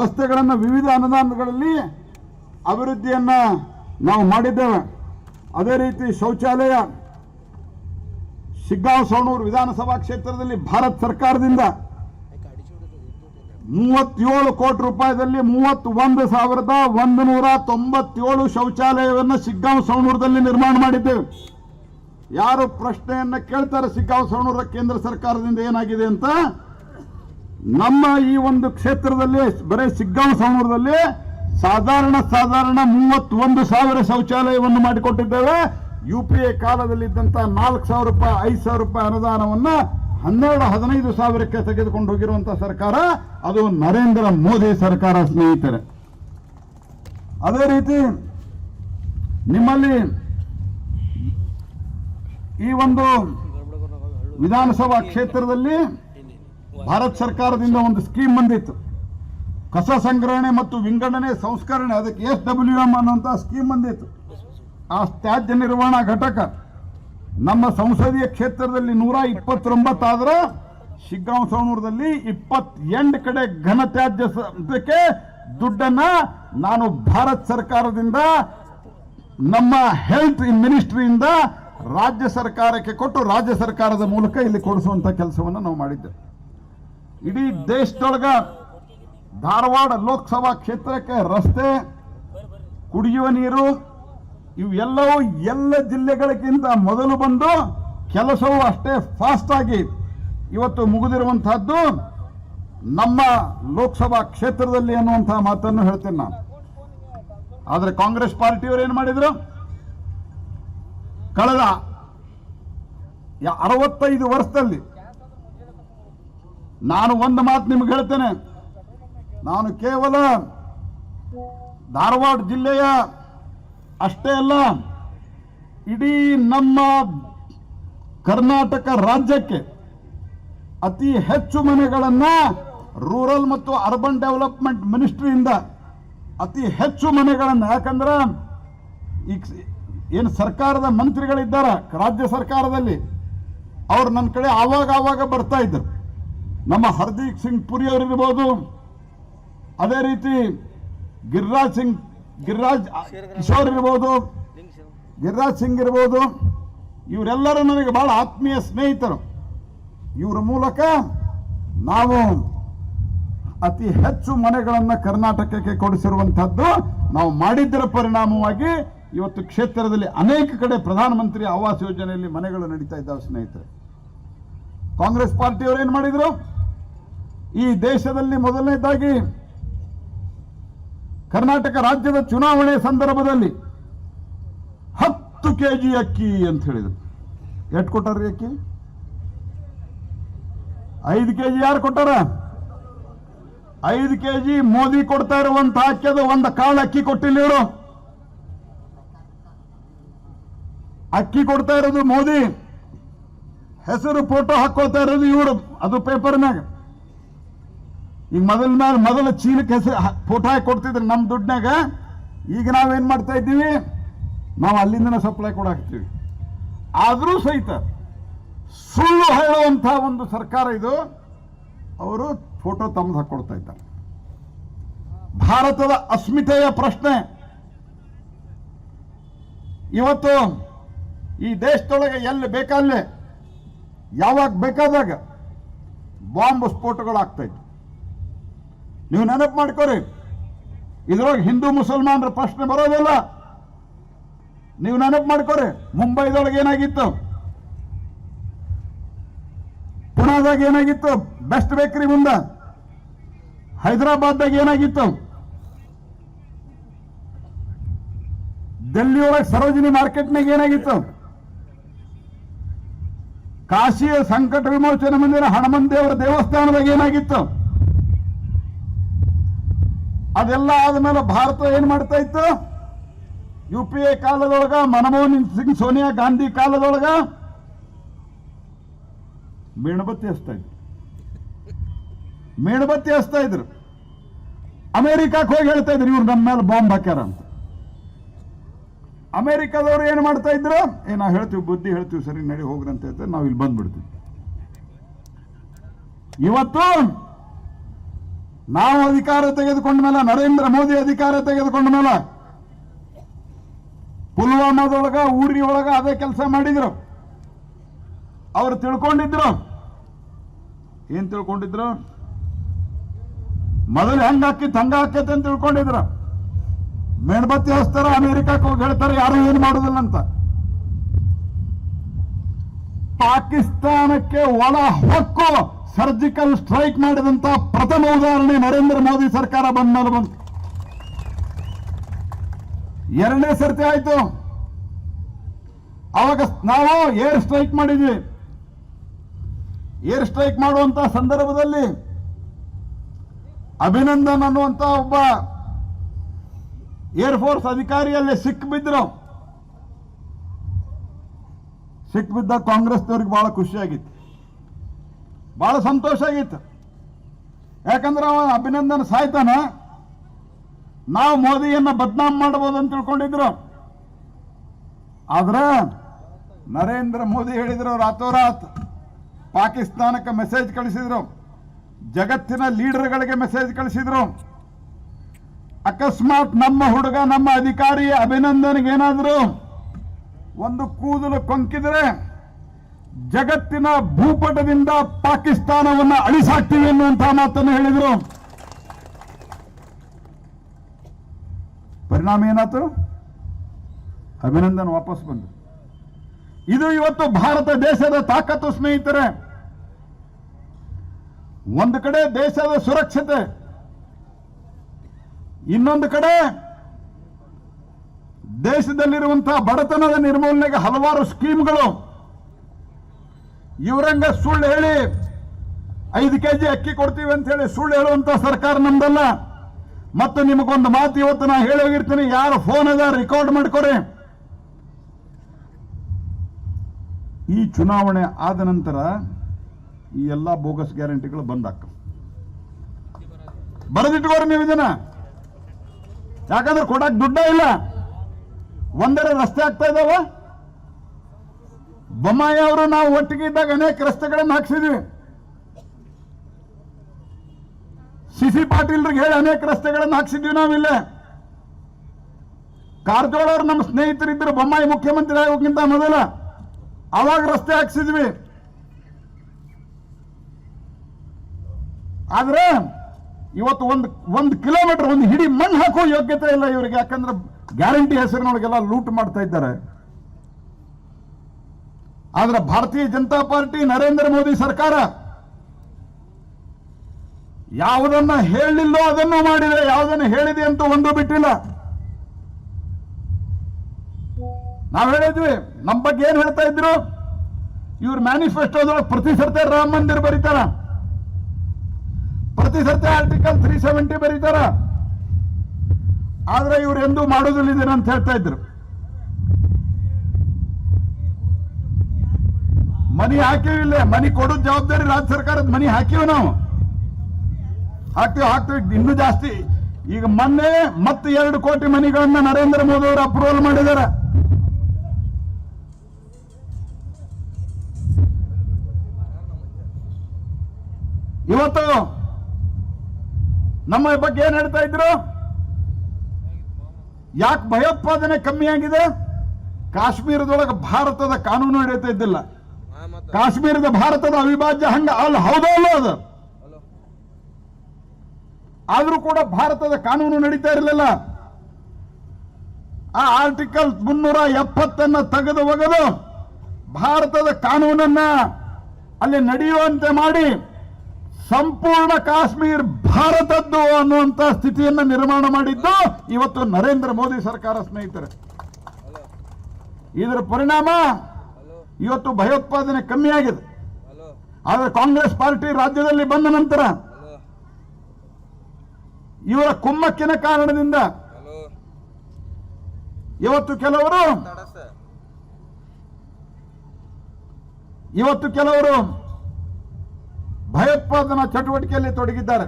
ರಸ್ತೆಗಳನ್ನು ವಿವಿಧ ಅನುದಾನಗಳಲ್ಲಿ ಅಭಿವೃದ್ಧಿಯನ್ನ ನಾವು ಮಾಡಿದ್ದೇವೆ. ಅದೇ ರೀತಿ ಶೌಚಾಲಯ, ಶಿಗ್ಗಾಂವ್ ಸವಣೂರು ವಿಧಾನಸಭಾ ಕ್ಷೇತ್ರದಲ್ಲಿ ಭಾರತ ಸರ್ಕಾರದಿಂದ ಮೂವತ್ತೇಳು ಕೋಟಿ ರೂಪಾಯಿದಲ್ಲಿ ಮೂವತ್ತೊಂದು ಸಾವಿರದ ಒಂದು ನೂರ ತೊಂಬತ್ತೇಳು ಶೌಚಾಲಯವನ್ನು ಶಿಗ್ಗಾಂವ್ ಸವಣೂರದಲ್ಲಿ ನಿರ್ಮಾಣ ಮಾಡಿದ್ದೇವೆ. ಯಾರು ಪ್ರಶ್ನೆಯನ್ನ ಕೇಳ್ತಾರೆ ಶಿಗ್ಗಾಂವ್ ಸವಣೂರ ಕೇಂದ್ರ ಸರ್ಕಾರದಿಂದ ಏನಾಗಿದೆ ಅಂತ? ನಮ್ಮ ಈ ಒಂದು ಕ್ಷೇತ್ರದಲ್ಲಿ ಬರೀ ಶಿಗ್ಗಾಂವ್ ಸಮೂಹದಲ್ಲಿ ಸಾಧಾರಣ ಸಾಧಾರಣ ಮೂವತ್ತೊಂದು ಸಾವಿರ ಶೌಚಾಲಯವನ್ನು ಮಾಡಿಕೊಟ್ಟಿದ್ದೇವೆ. ಯು ಪಿ ಎ ಕಾಲದಲ್ಲಿದ್ದಂಥ ನಾಲ್ಕು ಸಾವಿರ ರೂಪಾಯಿ, ಐದು ಸಾವಿರ ರೂಪಾಯಿ ಅನುದಾನವನ್ನ ಹನ್ನೆರಡು, ಹದಿನೈದು ಸಾವಿರಕ್ಕೆ ತೆಗೆದುಕೊಂಡು ಹೋಗಿರುವಂಥ ಸರ್ಕಾರ, ಅದು ನರೇಂದ್ರ ಮೋದಿ ಸರ್ಕಾರ ಸ್ನೇಹಿತರೆ. ಅದೇ ರೀತಿ ನಿಮ್ಮಲ್ಲಿ ಈ ಒಂದು ವಿಧಾನಸಭಾ ಕ್ಷೇತ್ರದಲ್ಲಿ ಭಾರತ ಸರ್ಕಾರದಿಂದ ಒಂದು ಸ್ಕೀಮ್ ಬಂದಿತ್ತು. ಕಸ ಸಂಗ್ರಹಣೆ ಮತ್ತು ವಿಂಗಡಣೆ ಸಂಸ್ಕರಣೆ, ಅದಕ್ಕೆ ಎಸ್ ಡಬ್ಲ್ಯೂ ಎಂ ಅನ್ನುವಂಥ ಸ್ಕೀಮ್ ಬಂದಿತ್ತು. ಆ ತ್ಯಾಜ್ಯ ನಿರ್ವಹಣಾ ಘಟಕ ನಮ್ಮ ಸಂಸದೀಯ ಕ್ಷೇತ್ರದಲ್ಲಿ ನೂರ ಇಪ್ಪತ್ತೊಂಬತ್ತಾದ್ರೆ ಶಿಗ್ಗಾಂವ್ ಸವಣೂರದಲ್ಲಿ ಇಪ್ಪತ್ತೆಂಟು ಕಡೆ ಘನ ತ್ಯಾಜ್ಯ ಸ- ದುಡ್ಡನ್ನ ನಾನು ಭಾರತ ಸರ್ಕಾರದಿಂದ ನಮ್ಮ ಹೆಲ್ತ್ ಮಿನಿಸ್ಟ್ರಿಯಿಂದ ರಾಜ್ಯ ಸರ್ಕಾರಕ್ಕೆ ಕೊಟ್ಟು ರಾಜ್ಯ ಸರ್ಕಾರದ ಮೂಲಕ ಇಲ್ಲಿ ಕೊಡಿಸುವಂತ ಕೆಲಸವನ್ನು ನಾವು ಮಾಡಿದ್ದೇವೆ. ಇಡೀ ದೇಶದೊಳಗ ಧಾರವಾಡ ಲೋಕಸಭಾ ಕ್ಷೇತ್ರಕ್ಕೆ ರಸ್ತೆ, ಕುಡಿಯುವ ನೀರು, ಇವೆಲ್ಲವೂ ಎಲ್ಲ ಜಿಲ್ಲೆಗಳಿಗಿಂತ ಮೊದಲು ಬಂದು ಕೆಲಸವೂ ಅಷ್ಟೇ ಫಾಸ್ಟ್ ಆಗಿ ಇವತ್ತು ಮುಗಿದಿರುವಂತಹದ್ದು ನಮ್ಮ ಲೋಕಸಭಾ ಕ್ಷೇತ್ರದಲ್ಲಿ ಅನ್ನುವಂತಹ ಮಾತನ್ನು ಹೇಳ್ತೇನೆ ನಾನು. ಆದರೆ ಕಾಂಗ್ರೆಸ್ ಪಾರ್ಟಿಯವರು ಏನು ಮಾಡಿದ್ರು? ಕಳೆದ ಅರವತ್ತೈದು ವರ್ಷದಲ್ಲಿ ನಾನು ಒಂದು ಮಾತು ನಿಮ್ಗೆ ಹೇಳ್ತೇನೆ. ನಾನು ಕೇವಲ ಧಾರವಾಡ ಜಿಲ್ಲೆಯ ಅಷ್ಟೇ ಅಲ್ಲ, ಇಡೀ ನಮ್ಮ ಕರ್ನಾಟಕ ರಾಜ್ಯಕ್ಕೆ ಅತಿ ಹೆಚ್ಚು ಮನೆಗಳನ್ನು ರೂರಲ್ ಮತ್ತು ಅರ್ಬನ್ ಡೆವಲಪ್ಮೆಂಟ್ ಮಿನಿಸ್ಟ್ರಿಯಿಂದ ಅತಿ ಹೆಚ್ಚು ಮನೆಗಳನ್ನು. ಯಾಕಂದ್ರೆ ಈಗ ಏನು ಸರ್ಕಾರದ ಮಂತ್ರಿಗಳಿದ್ದಾರೆ, ರಾಜ್ಯ ಸರ್ಕಾರದಲ್ಲಿ, ಅವ್ರು ನನ್ನ ಕಡೆ ಆವಾಗ ಆವಾಗ ಬರ್ತಾ ಇದ್ರು. ನಮ್ಮ ಹರ್ದೀಪ್ ಸಿಂಗ್ ಪುರಿ ಅವರಿರ್ಬೋದು. ಅದೇ ರೀತಿ ಗಿರಿರಾಜ್ ಸಿಂಗ್, ಗಿರಿರಾಜ್ ಕಿಶೋರ್ ಇರ್ಬೋದು ಗಿರಿರಾಜ್ ಸಿಂಗ್ ಇರ್ಬೋದು. ಇವರೆಲ್ಲರೂ ನನಗೆ ಬಹಳ ಆತ್ಮೀಯ ಸ್ನೇಹಿತರು. ಇವರ ಮೂಲಕ ನಾವು ಅತಿ ಹೆಚ್ಚು ಮನೆಗಳನ್ನು ಕರ್ನಾಟಕಕ್ಕೆ ಕೊಡಿಸಿರುವಂತಹದ್ದು ನಾವು ಮಾಡಿದ್ದರ ಪರಿಣಾಮವಾಗಿ ಇವತ್ತು ಕ್ಷೇತ್ರದಲ್ಲಿ ಅನೇಕ ಕಡೆ ಪ್ರಧಾನಮಂತ್ರಿ ಆವಾಸ್ ಯೋಜನೆಯಲ್ಲಿ ಮನೆಗಳು ನಡೀತಾ ಇದ್ದಾವೆ ಸ್ನೇಹಿತರೆ. ಕಾಂಗ್ರೆಸ್ ಪಾರ್ಟಿಯವರು ಏನು ಮಾಡಿದ್ರು? ಈ ದೇಶದಲ್ಲಿ ಮೊದಲನೇದಾಗಿ ಕರ್ನಾಟಕ ರಾಜ್ಯದ ಚುನಾವಣೆ ಸಂದರ್ಭದಲ್ಲಿ ಹತ್ತು ಕೆ ಜಿ ಅಕ್ಕಿ ಅಂತ ಹೇಳಿದ್ರು. ಎಷ್ಟು ಕೊಟ್ಟಾರ್ರಿ ಅಕ್ಕಿ? ಐದು ಕೆ ಜಿ ಯಾರು ಕೊಟ್ಟಾರ? ಐದು ಕೆ ಜಿ ಮೋದಿ ಕೊಡ್ತಾ ಇರುವಂತ ಅಕ್ಕಿದ ಒಂದು ಕಾಳು ಅಕ್ಕಿ ಕೊಟ್ಟಿಲ್ಲ ಇವರು. ಅಕ್ಕಿ ಕೊಡ್ತಾ ಇರೋದು ಮೋದಿ. ಹೆಸರು ಫೋಟೋ ಹಾಕೋತಾ ಇರೋದು ಇವರು. ಅದು ಪೇಪರ್ನಾಗ ಈಗ ಮೊದಲ ಮೇಲೆ ಮೊದಲ ಚೀಲಕ್ಕೆ ಹೆಸರು ಫೋಟೋ ಕೊಡ್ತಿದ್ರು ನಮ್ಮ ದುಡ್ಡಿನಾಗ ಈಗ ನಾವೇನ್ ಮಾಡ್ತಾ ಇದ್ದೀವಿ? ನಾವು ಅಲ್ಲಿಂದನೇ ಸಪ್ಲೈ ಕೊಡಾಕ್ತೀವಿ ಆದರೂ ಸಹಿತ ಸುಳ್ಳು ಹೇಳುವಂಥ ಒಂದು ಸರ್ಕಾರ ಇದು. ಅವರು ಫೋಟೋ ತಮ್ಮದು ಹಾಕ್ಕೊಡ್ತಾ ಇದ್ದಾರೆ. ಭಾರತದ ಅಸ್ಮಿತೆಯ ಪ್ರಶ್ನೆ. ಇವತ್ತು ಈ ದೇಶದೊಳಗೆ ಎಲ್ಲಿ ಬೇಕಲ್ಲೇ ಯಾವಾಗ ಬೇಕಾದಾಗ ಬಾಂಬ್ ಸ್ಫೋಟಗಳು ಇತ್ತು ನೀವು ನೆನಪು ಮಾಡ್ಕೋರಿ. ಇದ್ರೊಳಗೆ ಹಿಂದೂ ಮುಸಲ್ಮಾನರ ಪ್ರಶ್ನೆ ಬರೋದಿಲ್ಲ. ನೀವು ನೆನಪು ಮಾಡ್ಕೋರಿ. ಮುಂಬೈದೊಳಗೆ ಏನಾಗಿತ್ತು? ಪುಣಾದಾಗ ಏನಾಗಿತ್ತು? ಬೆಸ್ಟ್ ಬೇಕರಿ ಮುಂದೆ. ಹೈದರಾಬಾದ್ದಾಗ ಏನಾಗಿತ್ತು? ಡೆಲ್ಲಿ ಸರೋಜಿನಿ ಮಾರ್ಕೆಟ್ನಾಗ ಏನಾಗಿತ್ತು? ಕಾಶಿಯ ಸಂಕಟ ವಿಮೋಚನೆ ಮಂದಿರ ಹಣಮನ್ ದೇವರ ದೇವಸ್ಥಾನದಾಗ ಏನಾಗಿತ್ತು? ಅದೆಲ್ಲ ಆದಮೇಲೆ ಭಾರತ ಏನ್ ಮಾಡ್ತಾ ಇತ್ತು? ಯು ಪಿ ಎ ಕಾಲದೊಳಗ ಮನಮೋಹನ್ ಸಿಂಗ್, ಸೋನಿಯಾ ಗಾಂಧಿ ಕಾಲದೊಳಗ ಮೇಣಬತ್ತಿ ಹಚ್ತಾ ಇದ್ರು. ಮೇಣಬತ್ತಿ ಹಚ್ತಾ ಇದ್ರು. ಅಮೆರಿಕಕ್ಕೆ ಹೋಗಿ ಹೇಳ್ತಾ ಇದ್ರು, ಇವ್ರು ನಮ್ಮ ಮೇಲೆ ಬಾಂಬ್ ಹಾಕ್ಯಾರ ಅಂತ. ಅಮೆರಿಕದವ್ರು ಏನು ಮಾಡ್ತಾ ಇದ್ರು? ಏ ನಾವು ಹೇಳ್ತೀವಿ, ಬುದ್ಧಿ ಹೇಳ್ತೀವಿ, ಸರಿ ನಡಿ ಹೋಗ್ರಂತ ಹೇಳ್ತಾರೆ, ನಾವು ಇಲ್ಲಿ ಬಂದ್ಬಿಡ್ತೀವಿ. ಇವತ್ತು ನಾವು ಅಧಿಕಾರ ತೆಗೆದುಕೊಂಡ ಮೇಲೆ ನರೇಂದ್ರ ಮೋದಿ ಅಧಿಕಾರ ತೆಗೆದುಕೊಂಡ ಮೇಲೆ ಪುಲ್ವಾಮಾದೊಳಗ ಊರಿ ಒಳಗ ಅದೇ ಕೆಲಸ ಮಾಡಿದ್ರು. ಅವರು ತಿಳ್ಕೊಂಡಿದ್ರು. ಏನ್ ತಿಳ್ಕೊಂಡಿದ್ರು? ಮೊದಲು ಹೆಂಗ ಹಾಕಿತ್ತು ಹಂಗ ಹಾಕೈತೆ ಅಂತ ತಿಳ್ಕೊಂಡಿದ್ರು. ಮೇಣಬತ್ತಿ ಹಚ್ತಾರ ಅಮೆರಿಕಕ್ಕೆ ಹೋಗಿ ಹೇಳ್ತಾರೆ, ಯಾರು ಏನು ಮಾಡುದಿಲ್ಲ ಅಂತ. ಪಾಕಿಸ್ತಾನಕ್ಕೆ ಒಳ ಹೊಕ್ಕು. ಸರ್ಜಿಕಲ್ ಸ್ಟ್ರೈಕ್ ಮಾಡಿದಂತ ಪ್ರಥಮ ಉದಾಹರಣೆ ನರೇಂದ್ರ ಮೋದಿ ಸರ್ಕಾರ ಬಂದ ಮೇಲೆ ಬಂತು. ಎರಡನೇ ಸರ್ತಿ ಆಯ್ತು. ಅವಾಗ ನಾವು ಏರ್ ಸ್ಟ್ರೈಕ್ ಮಾಡಿದ್ವಿ. ಏರ್ ಸ್ಟ್ರೈಕ್ ಮಾಡುವಂತ ಸಂದರ್ಭದಲ್ಲಿ ಅಭಿನಂದನ್ ಅನ್ನುವಂತ ಒಬ್ಬ ಏರ್ ಫೋರ್ಸ್ ಅಧಿಕಾರಿಯಲ್ಲಿ ಸಿಕ್ ಬಿದ್ರು. ಸಿಕ್ ಬಿದ್ದ ಕಾಂಗ್ರೆಸ್ನವ್ರಿಗೆ ಬಹಳ ಖುಷಿಯಾಗಿತ್ತು. ಬಹಳ ಸಂತೋಷ ಆಗಿತ್ತು. ಯಾಕಂದ್ರೆ ಅವ ಅಭಿನಂದನ್ ಸಾಯ್ತಾನ. ನಾವು ಮೋದಿಯನ್ನ ಬದನಾಮ್ ಮಾಡಬಹುದು ಅಂತ ತಿಳ್ಕೊಂಡಿದ್ರು. ಆದ್ರೆ ನರೇಂದ್ರ ಮೋದಿ ಹೇಳಿದ್ರು, ರಾತೋರಾತ್ ಪಾಕಿಸ್ತಾನಕ್ಕೆ ಮೆಸೇಜ್ ಕಳಿಸಿದ್ರು. ಜಗತ್ತಿನ ಲೀಡರ್ಗಳಿಗೆ ಮೆಸೇಜ್ ಕಳಿಸಿದ್ರು. ಅಕಸ್ಮಾತ್ ನಮ್ಮ ಹುಡುಗ, ನಮ್ಮ ಅಧಿಕಾರಿ ಅಭಿನಂದನ್ಗೆ ಏನಾದರೂ ಒಂದು ಕೂದಲು ಕೊಂಕಿದ್ರೆ ಜಗತ್ತಿನ ಭೂಪಟದಿಂದ ಪಾಕಿಸ್ತಾನವನ್ನ ಅಳಿಸಾಕ್ತೀವಿ ಎನ್ನುವಂತಹ ಮಾತನ್ನು ಹೇಳಿದರು. ಪರಿಣಾಮ ಏನಾಯ್ತು? ಅಭಿನಂದನ್ ವಾಪಸ್ ಬಂದ್ರು. ಇದು ಇವತ್ತು ಭಾರತ ದೇಶದ ತಾಕತ್ತು ಸ್ನೇಹಿತರೆ. ಒಂದು ಕಡೆ ದೇಶದ ಸುರಕ್ಷತೆ, ಇನ್ನೊಂದು ಕಡೆ ದೇಶದಲ್ಲಿರುವಂತಹ ಬಡತನದ ನಿರ್ಮೂಲನೆಗೆ ಹಲವಾರು ಸ್ಕೀಮ್ಗಳು ಇವರಂಗ ಸುಳ್ಳು ಹೇಳಿ ಐದು ಕೆಜಿ ಅಕ್ಕಿ ಕೊಡ್ತೀವಿ ಅಂತ ಹೇಳಿ ಸುಳ್ಳು ಹೇಳುವಂತ ಸರ್ಕಾರ ನಮ್ದಲ್ಲ. ಮತ್ತು ನಿಮಗೊಂದು ಮಾತು ಇವತ್ತು ನಾ ಹೇಳಿ ಹೋಗಿರ್ತೀನಿ. ಯಾರು ಫೋನ್ ಅದ ರೆಕಾರ್ಡ್ ಮಾಡ್ಕೊರಿ. ಈ ಚುನಾವಣೆ ಆದ ನಂತರ ಈ ಎಲ್ಲ ಬೋಗಸ್ ಗ್ಯಾರಂಟಿಗಳು ಬಂದಾಕ. ಬರೆದಿಟ್ಕೋರಿ ನೀವು ಇದನ್ನ. ಯಾಕಂದ್ರೆ ಕೊಡಕ್ ದುಡ್ಡ ಇಲ್ಲ. ಒಂದರ ರಸ್ತೆ ಆಗ್ತಾ ಇದಾವ. ಬೊಮ್ಮಾಯಿ ಅವರು ನಾವು ಒಟ್ಟಿಗೆ ಇದ್ದಾಗ ಅನೇಕ ರಸ್ತೆಗಳನ್ನು ಹಾಕ್ಸಿದ್ವಿ. ಸಿಸಿ ಪಾಟೀಲ್ರಿಗೆ ಹೇಳಿ ಅನೇಕ ರಸ್ತೆಗಳನ್ನು ಹಾಕ್ಸಿದ್ವಿ ನಾವಿಲ್ಲ ಕಾರಜೋಳ ಅವರು ನಮ್ಮ ಸ್ನೇಹಿತರಿದ್ದರು, ಬೊಮ್ಮಾಯಿ ಮುಖ್ಯಮಂತ್ರಿ ಆಗೋಕ್ಕಿಂತ ಮೊದಲ. ಅವಾಗ ರಸ್ತೆ ಹಾಕ್ಸಿದ್ವಿ. ಆದ್ರೆ ಇವತ್ತು ಒಂದು ಒಂದು ಕಿಲೋಮೀಟರ್, ಒಂದು ಹಿಡಿ ಮಣ್ಣು ಹಾಕೋ ಯೋಗ್ಯತೆ ಇಲ್ಲ ಇವರಿಗೆ. ಯಾಕಂದ್ರೆ ಗ್ಯಾರಂಟಿ ಹೆಸರಿನೊಳಗೆಲ್ಲ ಲೂಟ್ ಮಾಡ್ತಾ ಇದ್ದಾರೆ. ಆದ್ರೆ ಭಾರತೀಯ ಜನತಾ ಪಾರ್ಟಿ ನರೇಂದ್ರ ಮೋದಿ ಸರ್ಕಾರ ಯಾವುದನ್ನ ಹೇಳಿಲ್ಲೋ ಅದನ್ನು ಮಾಡಿದೆ, ಯಾವುದನ್ನು ಹೇಳಿದೆ ಅಂತ ಒಂದು ಬಿಟ್ಟಿಲ್ಲ. ನಾವು ಹೇಳಿದ್ವಿ ನಮ್ಮ ಬಗ್ಗೆ ಏನ್ ಹೇಳ್ತಾ ಇದ್ರು? ಇವ್ರ ಮ್ಯಾನಿಫೆಸ್ಟೋದೊಳಗೆ ಪ್ರತಿ ಸರ್ತೆ ರಾಮ ಮಂದಿರ್ ಬರೀತಾರ. ಪ್ರತಿ ಸರ್ತೆ ಆರ್ಟಿಕಲ್ ತ್ರೀ ಸೆವೆಂಟಿ ಬರೀತಾರ. ಆದ್ರೆ ಇವ್ರು ಎಂದೂ ಮಾಡೋದಿಲ್ಲ ಅಂತ ಹೇಳ್ತಾ ಇದ್ರು. ಮನಿ ಹಾಕಿವಿಲ್ಲ ಮನಿ ಕೊಡೋದ್ ಜವಾಬ್ದಾರಿ ರಾಜ್ಯ ಸರ್ಕಾರದ ಮನಿ ಹಾಕಿವ ನಾವು? ಹಾಕ್ತಿವಿ ಹಾಕ್ತಿವಿ? ಇನ್ನೂ ಜಾಸ್ತಿ. ಈಗ ಮೊನ್ನೆ ಮತ್ತೆ ಎರಡು ಕೋಟಿ ಮನಿಗಳನ್ನ ನರೇಂದ್ರ ಮೋದಿ ಅವರು ಅಪ್ರೂವಲ್ ಮಾಡಿದ್ದಾರೆ. ಇವತ್ತು ನಮ್ಮ ಬಗ್ಗೆ ಏನ್ ಹೇಳ್ತಾ ಇದ್ರು? ಯಾಕೆ ಭಯೋತ್ಪಾದನೆ ಕಮ್ಮಿ ಆಗಿದೆ? ಕಾಶ್ಮೀರದೊಳಗೆ ಭಾರತದ ಕಾನೂನು ನಡೆಯುತ್ತಾ ಇದ್ದಿಲ್ಲ. ಕಾಶ್ಮೀರದ ಭಾರತದ ಅವಿಭಾಜ್ಯ ಹಂಗ ಅಲ್ಲಿ ಹೌದಲ್ಲ ಅದು? ಆದರೂ ಕೂಡ ಭಾರತದ ಕಾನೂನು ನಡೀತಾ ಇರಲಿಲ್ಲ. ಆ ಆರ್ಟಿಕಲ್ ಮುನ್ನೂರ ಎಪ್ಪತ್ತನ್ನ ತೆಗೆದು ಒಗೆದು ಭಾರತದ ಕಾನೂನನ್ನ ಅಲ್ಲಿ ನಡೆಯುವಂತೆ ಮಾಡಿ ಸಂಪೂರ್ಣ ಕಾಶ್ಮೀರ್ ಭಾರತದ್ದು ಅನ್ನುವಂತ ಸ್ಥಿತಿಯನ್ನ ನಿರ್ಮಾಣ ಮಾಡಿದ್ದು ಇವತ್ತು ನರೇಂದ್ರ ಮೋದಿ ಸರ್ಕಾರ ಸ್ನೇಹಿತರೆ. ಇದರ ಪರಿಣಾಮ ಇವತ್ತು ಭಯೋತ್ಪಾದನೆ ಕಮ್ಮಿ ಆಗಿದೆ. ಆದರೆ ಕಾಂಗ್ರೆಸ್ ಪಾರ್ಟಿ ರಾಜ್ಯದಲ್ಲಿ ಬಂದ ನಂತರ ಇವರ ಕುಮ್ಮಕ್ಕಿನ ಕಾರಣದಿಂದ ಇವತ್ತು ಕೆಲವರು ಇವತ್ತು ಕೆಲವರು ಭಯೋತ್ಪಾದನಾ ಚಟುವಟಿಕೆಯಲ್ಲಿ ತೊಡಗಿದ್ದಾರೆ.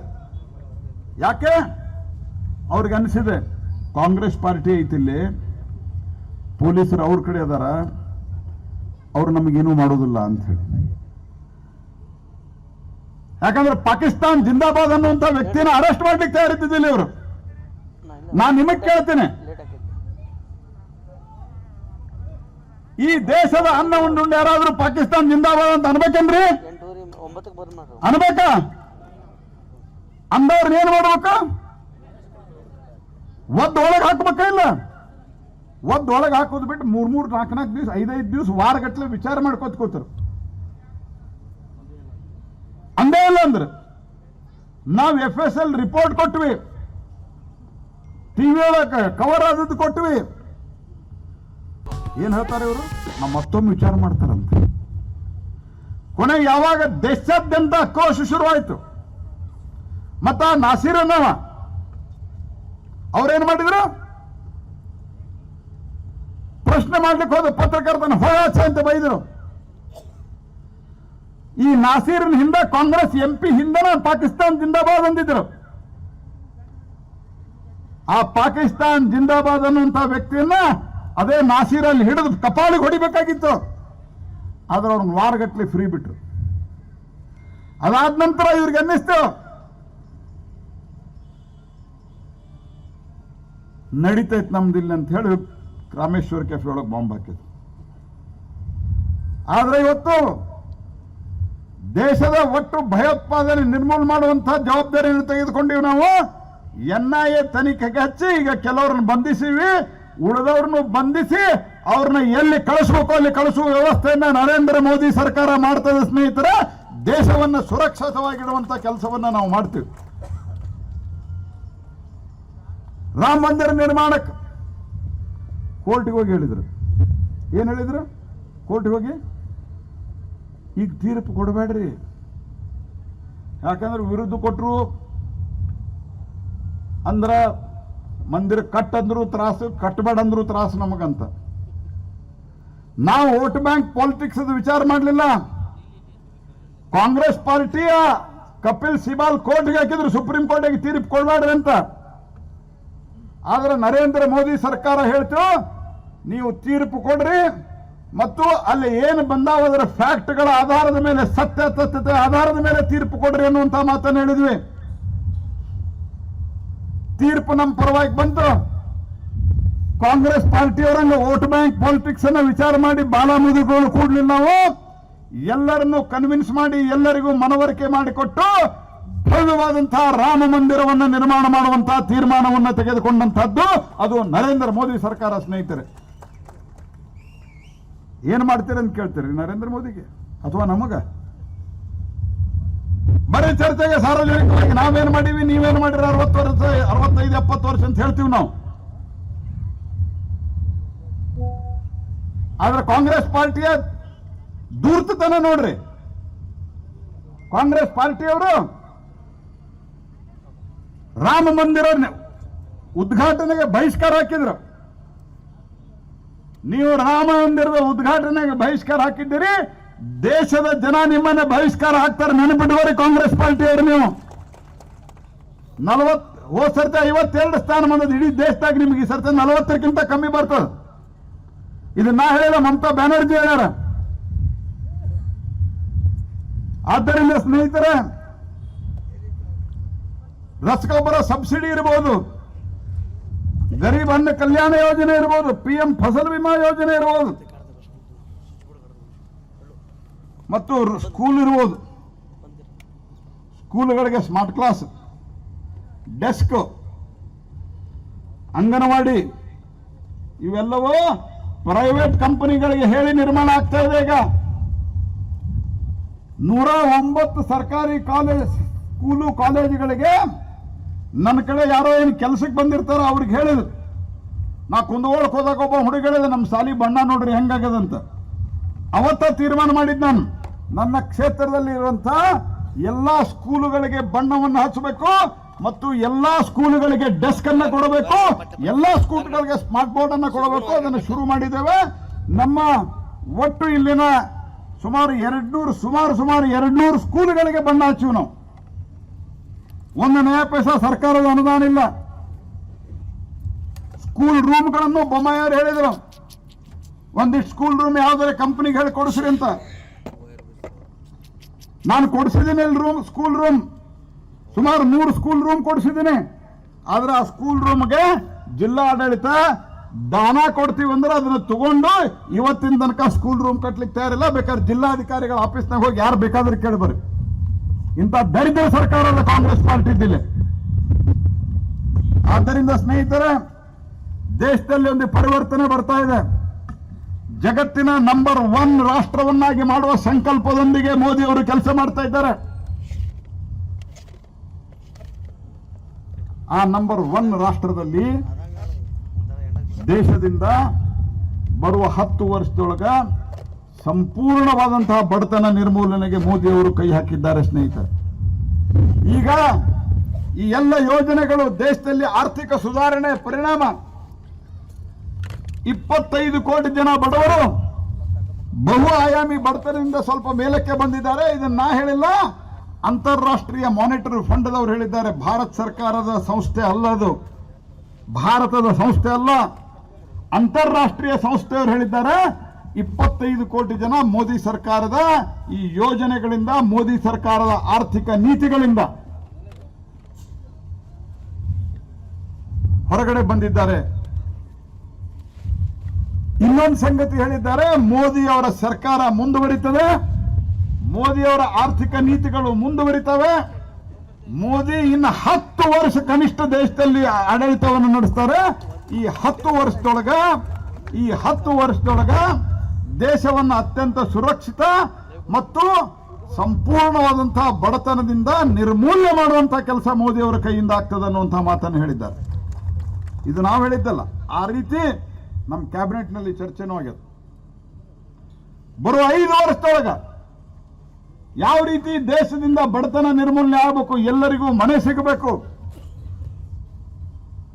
ಯಾಕೆ? ಅವ್ರಿಗೆ ಅನಿಸಿದೆ, ಕಾಂಗ್ರೆಸ್ ಪಾರ್ಟಿ ಐತಿಲ್ಲಿ, ಪೊಲೀಸರು ಅವ್ರ ಕಡೆ ಅದಾರ. ಅವ್ರು ನಮಗೇನು ಮಾಡೋದಿಲ್ಲ ಅಂತ ಹೇಳಿ. ಯಾಕಂದ್ರೆ ಪಾಕಿಸ್ತಾನ್ ಜಿಂದಾಬಾದ್ ಅನ್ನುವಂತ ವ್ಯಕ್ತಿನ ಅರೆಸ್ಟ್ ಮಾಡ್ಲಿಕ್ಕೆ ತಯಾರಿದ್ದಿಲ್ಲ ಇವರು. ನಾನ್ ನಿಮಗ್ ಕೇಳ್ತೇನೆ. ಈ ದೇಶದ ಅನ್ನ ಉಂಡು ಯಾರಾದ್ರೂ ಪಾಕಿಸ್ತಾನ್ ಜಿಂದಾಬಾದ್ ಅಂತ ಅನ್ಬೇಕೇನ್ರಿ? ಅನ್ಬೇಕಾ? ಅಂದವ್ರನ್ನ ಏನ್ ಮಾಡ್ಬೇಕು? ಒದ್ದು ಒಳಗೆ ಹಾಕ್ಬೇಕ ಇಲ್ಲ? ಒದ್ದು ಒಳಗೆ ಹಾಕೋದು ಬಿಟ್ಟು ಮೂರ್ ಮೂರ್ ನಾಲ್ಕು ನಾಲ್ಕು ದಿವಸ ಐದೈದು ದಿವಸ ವಾರಗಟ್ಟಲೆ ವಿಚಾರ ಮಾಡ್ಕೋತ ಕೂತರು. ಅಂದೇ ಇಲ್ಲ ಅಂದ್ರೆ ನಾವು ಎಫ್ ಎಸ್ ಎಲ್ ರಿಪೋರ್ಟ್ ಕೊಟ್ವಿ. ಟಿವಿ ಒಳಗೆ ಕವರ್ ಆದದ್ದು ಕೊಟ್ವಿ. ಏನ್ ಹೇಳ್ತಾರೆ ಇವರು? ನಾವು ಮತ್ತೊಮ್ಮೆ ವಿಚಾರ ಮಾಡ್ತಾರಂತೆ. ಕೊನೆ ಯಾವಾಗ ದೇಶಾದ್ಯಂತ ಕೋಶ ಶುರುವಾಯಿತು. ಮತ್ತ ನಾಸೀರ್ ಅನ್ನವ, ಅವ್ರೇನ್ ಮಾಡಿದ್ರು? ಪ್ರಶ್ನೆ ಮಾಡ್ಲಿಕ್ಕೆ ಹೋದ ಪತ್ರಕರ್ತನ ಹೋಯಾಚೆ ಅಂತ ಬೈದರು. ಈ ನಾಸೀರ್ನ ಹಿಂದೆ ಕಾಂಗ್ರೆಸ್ ಎಂ ಪಿ ಹಿಂದನ ಪಾಕಿಸ್ತಾನ್ ಜಿಂದಾಬಾದ್ ಅಂದಿದ್ರು. ಆ ಪಾಕಿಸ್ತಾನ್ ಜಿಂದಾಬಾದ್ ಅನ್ನುವಂತ ವ್ಯಕ್ತಿಯನ್ನ ಅದೇ ನಾಸೀರಲ್ಲಿ ಹಿಡಿದು ಕಪಾಳಿಗೆ ಹೊಡಿಬೇಕಾಗಿತ್ತು. ಆದ್ರೆ ಅವ್ರನ್ನ ವಾರಗಟ್ಲೆ ಫ್ರೀ ಬಿಟ್ರು. ಅದಾದ ನಂತರ ಇವ್ರಿಗೆ ಅನ್ನಿಸ್ತು. ನಡೀತೈತ್ ನಮ್ದಿಲ್ಲ ಅಂತ ಹೇಳಿ ರಾಮೇಶ್ವರ ಕೆಫೆ ಒಳಗೆ ಬಾಂಬ್ ಹಾಕಿದ್ರು. ಆದ್ರೆ ಇವತ್ತು ದೇಶದ ಒಟ್ಟು ಭಯೋತ್ಪಾದನೆ ನಿರ್ಮೂಲ ಮಾಡುವಂತಹ ಜವಾಬ್ದಾರಿಯನ್ನು ತೆಗೆದುಕೊಂಡಿವಿ ನಾವು. ಎನ್ ಐ ಎ ತನಿಖೆಗೆ ಹಚ್ಚಿ ಈಗ ಕೆಲವ್ರನ್ನ ಬಂಧಿಸಿವಿ. ಉಳಿದವ್ರನ್ನು ಬಂಧಿಸಿ ಅವ್ರನ್ನ ಎಲ್ಲಿ ಕಳಿಸಬೇಕು ಅಲ್ಲಿ ಕಳಿಸುವ ವ್ಯವಸ್ಥೆಯನ್ನ ನರೇಂದ್ರ ಮೋದಿ ಸರ್ಕಾರ ಮಾಡ್ತದೆ ಸ್ನೇಹಿತರೆ, ದೇಶವನ್ನ ಸುರಕ್ಷಿತವಾಗಿಡುವಂತ ಕೆಲಸವನ್ನ ನಾವು ಮಾಡ್ತೀವಿ. ರಾಮ ಮಂದಿರ ನಿರ್ಮಾಣಕ್ಕೆ ಕೋರ್ಟ್ಗೆ ಹೋಗಿ ಹೇಳಿದ್ರು. ಏನ್ ಹೇಳಿದ್ರು? ಕೋರ್ಟ್ಗೆ ಹೋಗಿ, ಈಗ ತೀರ್ಪು ಕೊಡಬೇಡ್ರಿ. ಯಾಕಂದ್ರೆ ವಿರುದ್ಧ ಕೊಟ್ಟರು ಅಂದ್ರ ಮಂದಿರ ಕಟ್ಟಂದ್ರು ತ್ರಾಸು ಕಟ್ಟಬೇಡ ಅಂದ್ರು ತ್ರಾಸು ನಮಗಂತ. ನಾವು ವೋಟ್ ಬ್ಯಾಂಕ್ ಪಾಲಿಟಿಕ್ಸ್ ವಿಚಾರ ಮಾಡಲಿಲ್ಲ. ಕಾಂಗ್ರೆಸ್ ಪಾರ್ಟಿಯ ಕಪಿಲ್ ಸಿಬಾಲ್ ಕೋರ್ಟ್ಗೆ ಹಾಕಿದ್ರು, ಸುಪ್ರೀಂ ಕೋರ್ಟಿಗೆ ತೀರ್ಪು ಕೊಡಬೇಡ್ರಿ ಅಂತ. ಆದ್ರೆ ನರೇಂದ್ರ ಮೋದಿ ಸರ್ಕಾರ ಹೇಳ್ತು ನೀವು ತೀರ್ಪು ಕೊಡ್ರಿ ಮತ್ತು ಅಲ್ಲಿ ಏನು ಬಂದಾವ ಅದರ ಫ್ಯಾಕ್ಟ್ಗಳ ಆಧಾರದ ಮೇಲೆ ಸತ್ಯಾಸತ್ಯತೆ ಆಧಾರದ ಮೇಲೆ ತೀರ್ಪು ಕೊಡ್ರಿ ಅನ್ನುವಂತ ಮಾತನ್ನು ಹೇಳಿದ್ವಿ. ತೀರ್ಪು ನಮ್ಮ ಪರವಾಗಿ ಬಂತು. ಕಾಂಗ್ರೆಸ್ ಪಾರ್ಟಿಯವರಂಗ ವೋಟ್ ಬ್ಯಾಂಕ್ ಪಾಲಿಟಿಕ್ಸ್ ಅನ್ನ ವಿಚಾರ ಮಾಡಿ ಬಾಲ ಮುದುಗಳು ಕೂಡಲಿಲ್ಲ ನಾವು. ಎಲ್ಲರನ್ನು ಕನ್ವಿನ್ಸ್ ಮಾಡಿ ಎಲ್ಲರಿಗೂ ಮನವರಿಕೆ ಮಾಡಿಕೊಟ್ಟು ಭವ್ಯವಾದಂತಹ ರಾಮ ಮಂದಿರವನ್ನು ನಿರ್ಮಾಣ ಮಾಡುವಂತಹ ತೀರ್ಮಾನವನ್ನು ತೆಗೆದುಕೊಂಡಂತಹದ್ದು ಅದು ನರೇಂದ್ರ ಮೋದಿ ಸರ್ಕಾರ ಸ್ನೇಹಿತರೆ. ಏನ್ ಮಾಡ್ತೀರಿ ಅಂತ ಕೇಳ್ತೀರಿ, ನರೇಂದ್ರ ಮೋದಿಗೆ ಅಥವಾ ನಮಗ? ಬರೀ ಚರ್ಚೆಗೆ ಸಾರ್ವಜನಿಕವಾಗಿ ನಾವೇನ್ ಮಾಡೀವಿ, ನೀವೇನ್ ಮಾಡಿರಿ, ಅರವತ್ತು ವರ್ಷ, ಅರವತ್ತೈದು, ಎಪ್ಪತ್ತು ವರ್ಷ ಅಂತ ಹೇಳ್ತೀವಿ ನಾವು. ಆದ್ರೆ ಕಾಂಗ್ರೆಸ್ ಪಾರ್ಟಿಯ ದೂರ್ತತನ ನೋಡ್ರಿ. ಕಾಂಗ್ರೆಸ್ ಪಾರ್ಟಿಯವರು ರಾಮ ಮಂದಿರ ಉದ್ಘಾಟನೆಗೆ ಬಹಿಷ್ಕಾರ ಹಾಕಿದ್ರು. ನೀವು ರಾಮ ಮಂದಿರದ ಉದ್ಘಾಟನೆಗೆ ಬಹಿಷ್ಕಾರ ಹಾಕಿದ್ದೀರಿ. ದೇಶದ ಜನ ನಿಮ್ಮನ್ನ ಬಹಿಷ್ಕಾರ ಹಾಕ್ತಾರೆ. ನೆನಪಿಟ್ಟುವರಿ ಕಾಂಗ್ರೆಸ್ ಪಾರ್ಟಿಯವರು ನೀವು. ನಲವತ್ ಹೋದ್ ಸರ್ತಿ ಐವತ್ತೆರಡು ಸ್ಥಾನ ಬಂದದ್ದು ಇಡೀ ದೇಶದಾಗ ನಿಮ್ಗೆ ಈ ಸರ್ತಿ ನಲವತ್ತರಕ್ಕಿಂತ ಕಮ್ಮಿ ಬರ್ತದೆ. ಇದು ನಾ ಹೇಳಿಲ್ಲ ಮಮತಾ ಬ್ಯಾನರ್ಜಿ ಹೇಳ್ಯಾರ. ಆದ್ದರಿಂದ ಸ್ನೇಹಿತರೆ, ರಸಗೊಬ್ಬರ ಸಬ್ಸಿಡಿ ಇರಬಹುದು ಗರೀಬ್ ಅನ್ನ ಕಲ್ಯಾಣ ಯೋಜನೆ ಇರಬಹುದು ಪಿ ಎಂ ಫಸಲ್ ವಿಮಾ ಯೋಜನೆ ಇರಬಹುದು ಮತ್ತು ಸ್ಕೂಲ್ ಇರಬಹುದು ಸ್ಕೂಲ್ಗಳಿಗೆ ಸ್ಮಾರ್ಟ್ ಕ್ಲಾಸ್ ಡೆಸ್ಕ್ ಅಂಗನವಾಡಿ, ಇವೆಲ್ಲವೂ ಪ್ರೈವೇಟ್ ಕಂಪನಿಗಳಿಗೆ ಹೇಳಿ ನಿರ್ಮಾಣ ಆಗ್ತಾ ಇದೆ ಈಗ. ನೂರ ಒಂಬತ್ತು ಸರ್ಕಾರಿ ಕಾಲೇಜ್ ಸ್ಕೂಲು ಕಾಲೇಜುಗಳಿಗೆ ನನ್ನ ಕಡೆ ಯಾರೋ ಏನು ಕೆಲಸಕ್ಕೆ ಬಂದಿರ್ತಾರೋ ಅವ್ರಿಗೆ ಹೇಳಿದ್ರು. ನಾ ಕುಂದಗೋಳಕ್ಕೆ ಹೋದಾಗ ಒಬ್ಬ ಹುಡುಗ ಹೇಳಿದ ನಮ್ಮ ಸಾಲಿ ಬಣ್ಣ ನೋಡ್ರಿ ಹೆಂಗಾಗದಂತ ಅವತ್ತ ತೀರ್ಮಾನ ಮಾಡಿದ್ ನಾನು. ನನ್ನ ಕ್ಷೇತ್ರದಲ್ಲಿ ಇರುವಂತ ಎಲ್ಲಾ ಸ್ಕೂಲುಗಳಿಗೆ ಬಣ್ಣವನ್ನು ಹಚ್ಚಬೇಕು ಮತ್ತು ಎಲ್ಲಾ ಸ್ಕೂಲುಗಳಿಗೆ ಡೆಸ್ಕ್ ಅನ್ನ ಕೊಡಬೇಕು, ಎಲ್ಲಾ ಸ್ಕೂಲ್ಗಳಿಗೆ ಸ್ಮಾರ್ಟ್ ಬೋರ್ಡ್ ಅನ್ನ ಕೊಡಬೇಕು, ಅದನ್ನು ಶುರು ಮಾಡಿದ್ದೇವೆ. ನಮ್ಮ ಒಟ್ಟು ಇಲ್ಲಿನ ಸುಮಾರು ಎರಡ್ನೂರು, ಸುಮಾರು ಸುಮಾರು ಎರಡ್ನೂರು ಸ್ಕೂಲುಗಳಿಗೆ ಬಣ್ಣ ಹಚ್ಚಿವಿ ನಾವು. ಒಂದು ನಯ ಪೈಸಾ ಸರ್ಕಾರದ ಅನುದಾನ ಇಲ್ಲ. ಸ್ಕೂಲ್ ರೂಮ್ಗಳನ್ನು ಬೊಮ್ಮಾಯವ್ರು ಹೇಳಿದ್ರು. ಒಂದಿಷ್ಟು ಸ್ಕೂಲ್ ರೂಮ್ ಯಾವ್ದಾರ ಕಂಪನಿಗೆ ಹೇಳಿ ಕೊಡಿಸ್ರಿ ಅಂತ. ನಾನು ಕೊಡಿಸಿದ್ದೀನಿ ರೂಮ್ ಸ್ಕೂಲ್ ರೂಮ್ ಸುಮಾರು ನೂರು ಸ್ಕೂಲ್ ರೂಮ್ ಕೊಡಿಸಿದ್ದೀನಿ. ಆದ್ರೆ ಆ ಸ್ಕೂಲ್ ರೂಮ್ಗೆ ಜಿಲ್ಲಾ ಆಡಳಿತ ದಾನ ಕೊಡ್ತೀವಿ ಅಂದ್ರೆ ಅದನ್ನ ತಗೊಂಡು ಇವತ್ತಿನ ತನಕ ಸ್ಕೂಲ್ ರೂಮ್ ಕಟ್ಲಿಕ್ಕೆ ತಯಾರಿಲ್ಲ. ಬೇಕಾದ್ರೆ ಜಿಲ್ಲಾಧಿಕಾರಿಗಳ ಆಫೀಸ್ನಾಗ ಹೋಗಿ ಯಾರು ಬೇಕಾದ್ರೂ ಕೇಳಿ ಬರ್ರಿ. ಇಂಥ ದರಿದ್ರ ಸರ್ಕಾರದ ಕಾಂಗ್ರೆಸ್ ಪಾರ್ಟಿ ಇದ್ದಿಲ್ಲ. ಆದ್ದರಿಂದ ಸ್ನೇಹಿತರೆ, ದೇಶದಲ್ಲಿ ಒಂದು ಪರಿವರ್ತನೆ ಬರ್ತಾ ಇದೆ. ಜಗತ್ತಿನ ನಂಬರ್ ಒನ್ ರಾಷ್ಟ್ರವನ್ನಾಗಿ ಮಾಡುವ ಸಂಕಲ್ಪದೊಂದಿಗೆ ಮೋದಿ ಅವರು ಕೆಲಸ ಮಾಡ್ತಾ ಇದ್ದಾರೆ. ಆ ನಂಬರ್ ಒನ್ ರಾಷ್ಟ್ರದಲ್ಲಿ ದೇಶದಿಂದ ಬರುವ ಹತ್ತು ವರ್ಷದೊಳಗ ಸಂಪೂರ್ಣವಾದಂತಹ ಬಡತನ ನಿರ್ಮೂಲನೆಗೆ ಮೋದಿಯವರು ಕೈ ಹಾಕಿದ್ದಾರೆ ಸ್ನೇಹಿತರೆ. ಈಗ ಈ ಎಲ್ಲ ಯೋಜನೆಗಳು ದೇಶದಲ್ಲಿ ಆರ್ಥಿಕ ಸುಧಾರಣೆ ಪರಿಣಾಮ. ಇಪ್ಪತ್ತೈದು ಕೋಟಿ ಜನ ಬಡವರು ಬಹು ಆಯಾಮಿ ಬಡತನದಿಂದ ಸ್ವಲ್ಪ ಮೇಲಕ್ಕೆ ಬಂದಿದ್ದಾರೆ. ಇದನ್ನ ನಾ ಹೇಳಿಲ್ಲ. ಅಂತಾರಾಷ್ಟ್ರೀಯ ಮಾನಿಟರಿ ಫಂಡ್ದವರು ಹೇಳಿದ್ದಾರೆ. ಭಾರತ ಸರ್ಕಾರದ ಸಂಸ್ಥೆ ಅಲ್ಲ ಅದು. ಭಾರತದ ಸಂಸ್ಥೆ ಅಲ್ಲ. ಅಂತಾರಾಷ್ಟ್ರೀಯ ಸಂಸ್ಥೆಯವರು ಹೇಳಿದ್ದಾರೆ. ಇಪ್ಪತ್ತೈದು ಕೋಟಿ ಜನ ಮೋದಿ ಸರ್ಕಾರದ ಈ ಯೋಜನೆಗಳಿಂದ, ಮೋದಿ ಸರ್ಕಾರದ ಆರ್ಥಿಕ ನೀತಿಗಳಿಂದ ಹೊರಗಡೆ ಬಂದಿದ್ದಾರೆ. ಇನ್ನೊಂದು ಸಂಗತಿ ಹೇಳಿದ್ದಾರೆ, ಮೋದಿ ಅವರ ಸರ್ಕಾರ ಮುಂದುವರಿತದೆ, ಮೋದಿ ಅವರ ಆರ್ಥಿಕ ನೀತಿಗಳು ಮುಂದುವರಿತವೆ, ಮೋದಿ ಇನ್ನು ಹತ್ತು ವರ್ಷ ಕನಿಷ್ಠ ದೇಶದಲ್ಲಿ ಆಡಳಿತವನ್ನು ನಡೆಸ್ತಾರೆ. ಈ ಹತ್ತು ವರ್ಷದೊಳಗ, ಈ ಹತ್ತು ವರ್ಷದೊಳಗ ದೇಶವನ್ನು ಅತ್ಯಂತ ಸುರಕ್ಷಿತ ಮತ್ತು ಸಂಪೂರ್ಣವಾದಂತಹ ಬಡತನದಿಂದ ನಿರ್ಮೂಲನೆ ಮಾಡುವಂತಹ ಕೆಲಸ ಮೋದಿ ಅವರ ಕೈಯಿಂದ ಆಗ್ತದೆ ಅನ್ನುವಂತಹ ಮಾತನ್ನು ಹೇಳಿದ್ದಾರೆ. ಇದು ನಾವು ಹೇಳಿದ್ದಲ್ಲ. ಆ ರೀತಿ ನಮ್ಮ ಕ್ಯಾಬಿನೆಟ್ನಲ್ಲಿ ಚರ್ಚೆನೂ ಆಗ್ಯದ. ಬರುವ ಐದು ವರ್ಷದೊಳಗ ಯಾವ ರೀತಿ ದೇಶದಿಂದ ಬಡತನ ನಿರ್ಮೂಲನೆ ಆಗಬೇಕು, ಎಲ್ಲರಿಗೂ ಮನೆ ಸಿಗಬೇಕು?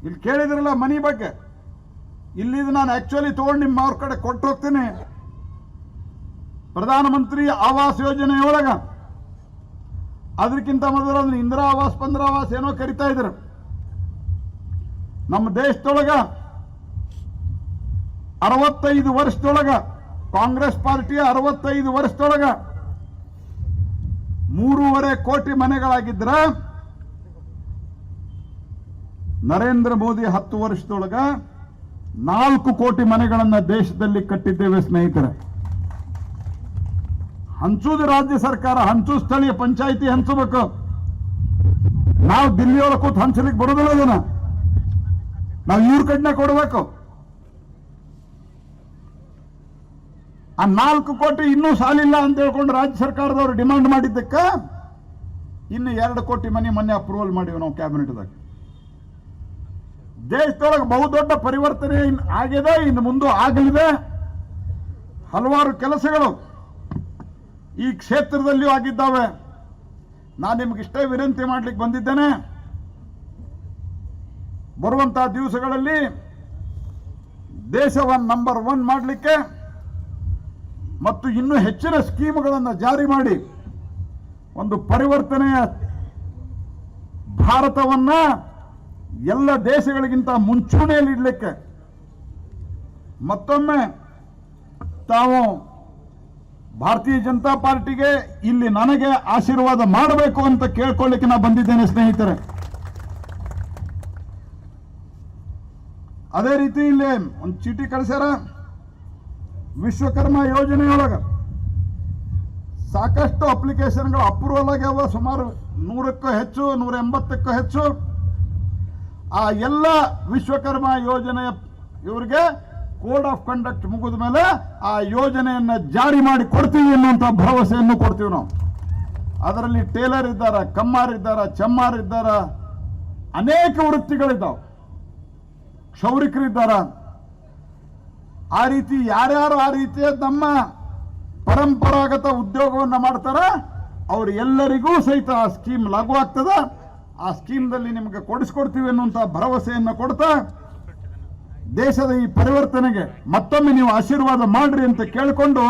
ಇಲ್ಲಿ ಕೇಳಿದ್ರಲ್ಲ ಮನಿ ಬಗ್ಗೆ. ಇಲ್ಲಿದು ನಾನು ಆಕ್ಚುಲಿ ತಗೊಂಡು ನಿಮ್ಮ ಅವ್ರ ಕಡೆ ಕೊಟ್ಟು ಹೋಗ್ತೀನಿ. ಪ್ರಧಾನಮಂತ್ರಿ ಆವಾಸ್ ಯೋಜನೆಯೊಳಗ ಅದಕ್ಕಿಂತ ಮೊದಲು ಅಂದ್ರೆ ಇಂದಿರಾ ಆವಾಸ್, ಪಂದ್ರ ಆವಾಸ್ ಏನೋ ಕರಿತಾ ಇದ್ರು. ನಮ್ಮ ದೇಶದೊಳಗ ಅರವತ್ತೈದು ವರ್ಷದೊಳಗ, ಕಾಂಗ್ರೆಸ್ ಪಾರ್ಟಿಯ ಅರವತ್ತೈದು ವರ್ಷದೊಳಗ ಮೂರುವರೆ ಕೋಟಿ ಮನೆಗಳಾಗಿದ್ರ, ನರೇಂದ್ರ ಮೋದಿ ಹತ್ತು ವರ್ಷದೊಳಗ ನಾಲ್ಕು ಕೋಟಿ ಮನೆಗಳನ್ನ ದೇಶದಲ್ಲಿ ಕಟ್ಟಿದ್ದೇವೆ ಸ್ನೇಹಿತರೆ. ಹಂಚುದು ರಾಜ್ಯ ಸರ್ಕಾರ, ಹಂಚು ಸ್ಥಳೀಯ ಪಂಚಾಯಿತಿ ಹಂಚಬೇಕು. ನಾವು ದಿಲ್ಲಿಯೊಳಗೆ ಕೂತ್ ಹಂಚಲಿಕ್ಕೆ ಬರೋದಿಲ್ಲ ಅದನ್ನ. ನಾವು ಇವ್ರ ಕಡೆನೆ ಕೊಡಬೇಕು. ಆ ನಾಲ್ಕು ಕೋಟಿ ಇನ್ನೂ ಸಾಲಿಲ್ಲ ಅಂತ ಹೇಳ್ಕೊಂಡು ರಾಜ್ಯ ಸರ್ಕಾರದವರು ಡಿಮಾಂಡ್ ಮಾಡಿದ್ದಕ್ಕೆ ಇನ್ನು ಎರಡು ಕೋಟಿ ಮನೆ ಮೊನ್ನೆ ಅಪ್ರೂವಲ್ ಮಾಡಿವಿ ನಾವು ಕ್ಯಾಬಿನೆಟ್ದಾಗ. ದೇಶದೊಳಗೆ ಬಹುದೊಡ್ಡ ಪರಿವರ್ತನೆ ಆಗಿದೆ, ಇನ್ನು ಮುಂದೆ ಆಗಲಿದೆ. ಹಲವಾರು ಕೆಲಸಗಳು. ಈ ಕ್ಷೇತ್ರದಲ್ಲಿಯೂ ಆಗಿದ್ದಾವೆ. ನಾನು ನಿಮ್ಗೆ ಇಷ್ಟೇ ವಿನಂತಿ ಮಾಡ್ಲಿಕ್ಕೆ ಬಂದಿದ್ದೇನೆ. ಬರುವಂತಹ ದಿವಸಗಳಲ್ಲಿ ದೇಶವನ್ನು ನಂಬರ್ ಒನ್ ಮಾಡಲಿಕ್ಕೆ ಮತ್ತು ಇನ್ನೂ ಹೆಚ್ಚಿನ ಸ್ಕೀಮ್ಗಳನ್ನು ಜಾರಿ ಮಾಡಿ ಒಂದು ಪರಿವರ್ತನೆಯ ಭಾರತವನ್ನ ಎಲ್ಲ ದೇಶಗಳಿಗಿಂತ ಮುಂಚೂಣಿಯಲ್ಲಿಡಲಿಕ್ಕೆ ಮತ್ತೊಮ್ಮೆ ತಾವು ಭಾರತೀಯ ಜನತಾ ಪಾರ್ಟಿಗೆ ಇಲ್ಲಿ ನನಗೆ ಆಶೀರ್ವಾದ ಮಾಡಬೇಕು ಅಂತ ಕೇಳ್ಕೊಳ್ಳಿಕ್ಕೆ ನಾ ಬಂದಿದ್ದೇನೆ, ಸ್ನೇಹಿತರೆ. ಅದೇ ರೀತಿ ಇಲ್ಲಿ ಒಂದು ಚೀಟಿ ಕಳಿಸ್ಯಾರ. ವಿಶ್ವಕರ್ಮ ಯೋಜನೆಯೊಳಗ ಸಾಕಷ್ಟು ಅಪ್ಲಿಕೇಶನ್ಗಳು ಅಪ್ರೂವಲ್ ಆಗ್ಯಾವ, ಸುಮಾರು ನೂರಕ್ಕೂ ಹೆಚ್ಚು ನೂರ ಎಂಬತ್ತಕ್ಕೂ ಹೆಚ್ಚು. ಆ ಎಲ್ಲ ವಿಶ್ವಕರ್ಮ ಯೋಜನೆಯ ಇವರಿಗೆ ಕೋಡ್ ಆಫ್ ಕಂಡಕ್ಟ್ ಮುಗಿದ ಮೇಲೆ ಆ ಯೋಜನೆಯನ್ನ ಜಾರಿ ಮಾಡಿ ಕೊಡ್ತೀವಿ ಅನ್ನುವಂಥ ಭರವಸೆಯನ್ನು ಕೊಡ್ತೀವಿ ನಾವು. ಅದರಲ್ಲಿ ಟೇಲರ್ ಇದ್ದಾರ, ಕಮ್ಮಾರ್ ಇದ್ದಾರ, ಚಮ್ಮಾರ್ ಇದ್ದಾರ, ಅನೇಕ ವೃತ್ತಿಗಳಿದ್ದಾವೆ. ಕ್ಷೌರಿಕರಿದ್ದಾರ ಆ ರೀತಿ ಯಾರ್ಯಾರು ಆ ರೀತಿಯ ನಮ್ಮ ಪರಂಪರಾಗತ ಉದ್ಯೋಗವನ್ನು ಮಾಡ್ತಾರ? ಅವ್ರು ಎಲ್ಲರಿಗೂ ಸಹಿತ ಆ ಸ್ಕೀಮ್ ಲಾಗು ಆಗ್ತದ. ಆ ಸ್ಕೀಮ್ದಲ್ಲಿ ನಿಮಗೆ ಕೊಡಿಸ್ಕೊಡ್ತೀವಿ ಅನ್ನುವಂಥ ಭರವಸೆಯನ್ನು ಕೊಡ್ತಾ ದೇಶದ ಈ ಪರಿವರ್ತನೆಗೆ ಮತ್ತೊಮ್ಮೆ ನೀವು ಆಶೀರ್ವಾದ ಮಾಡ್ರಿ ಅಂತ ಕೇಳಿಕೊಂಡು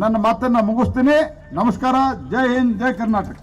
ನನ್ನ ಮಾತನ್ನ ಮುಗಿಸ್ತೀನಿ. ನಮಸ್ಕಾರ. ಜೈ ಹಿಂದ್, ಜೈ ಕರ್ನಾಟಕ.